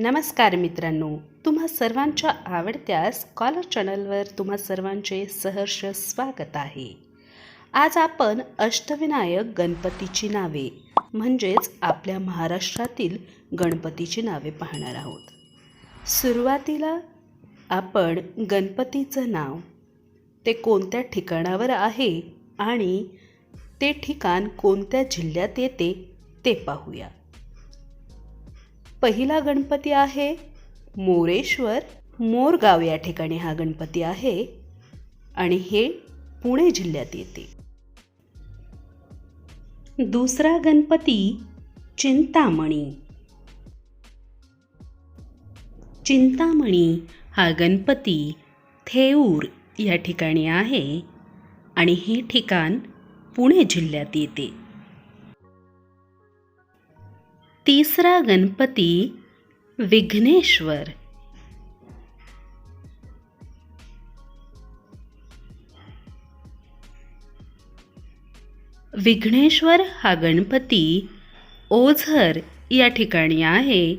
नमस्कार मित्रांनो तुम्हा सर्वांच्या आवडत्या स्कॉलर चॅनलवर तुम्हा सर्वांचे सहर्ष स्वागत आहे. आज आपण अष्टविनायक गणपतीची नावे म्हणजेच आपल्या महाराष्ट्रातील गणपतीची नावे पाहणार आहोत. सुरुवातीला आपण गणपतीचं नाव ते कोणत्या ठिकाणावर आहे आणि ते ठिकाण कोणत्या जिल्ह्यात येते ते पाहूया. पहिला गणपती आहे मोरेश्वर. मोरगाव या ठिकाणी हा गणपती आहे आणि हे पुणे जिल्ह्यात येते. दुसरा गणपती चिंतामणी. चिंतामणी हा गणपती थेऊर या ठिकाणी आहे आणि हे ठिकाण पुणे जिल्ह्यात येते. तिसरा गणपती विघ्नेश्वर. विघ्नेश्वर हा गणपती ओझर या ठिकाणी आहे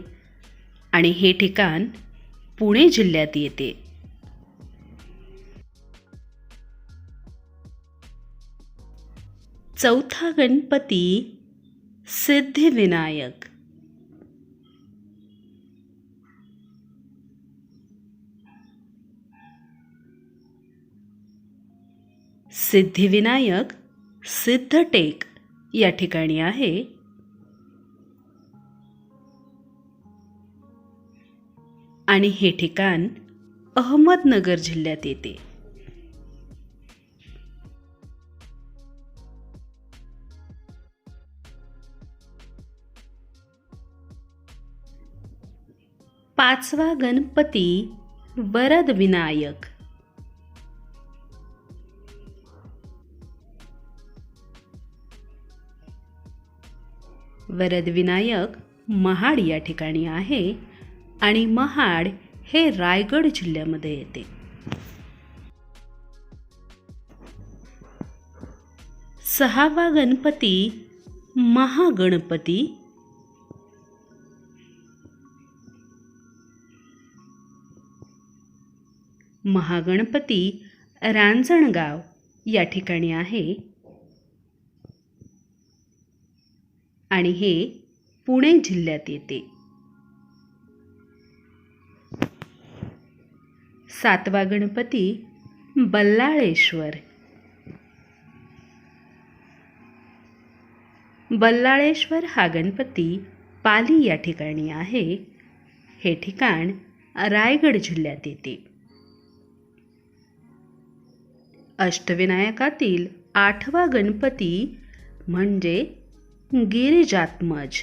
आणि हे ठिकाण पुणे जिल्ह्यात येते. चौथा गणपती सिद्धिविनायक. सिद्धिविनायक सिद्धटेक या ठिकाणी आहे. आणि हे ठिकाण अहमदनगर जिल्ह्यात येते. पाचवा गणपती वरद विनायक वरदविनायक महाड या ठिकाणी आहे आणि महाड हे रायगड जिल्ह्यामध्ये येते. सहावा गणपती महागणपती. महागणपती रांजणगाव या ठिकाणी आहे. आणि हे पुणे जिल्ह्यात येते. सातवा गणपती बल्लाळेश्वर. बल्लाळेश्वर हा गणपती पाली या ठिकाणी आहे. हे ठिकाण रायगड जिल्ह्यात येते. अष्टविनायकातील आठवा गणपती म्हणजे गिरिजात्मज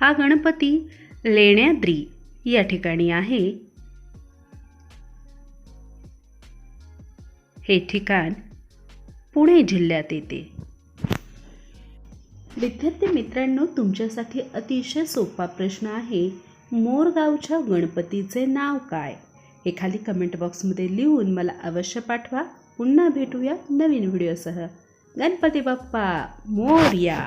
हा गणपती लेण्याद्री या ठिकाणी आहे. हे ठिकाण पुणे जिल्ह्यात येते. विद्यार्थी मित्रांनो तुमच्यासाठी अतिशय सोपा प्रश्न आहे मोरगावच्या गणपतीचे नाव काय? हे खाली कमेंट बॉक्समध्ये लिहून मला अवश्य पाठवा. पुन्हा भेटूया नवीन व्हिडिओसह गणपती बाप्पा मोर्या!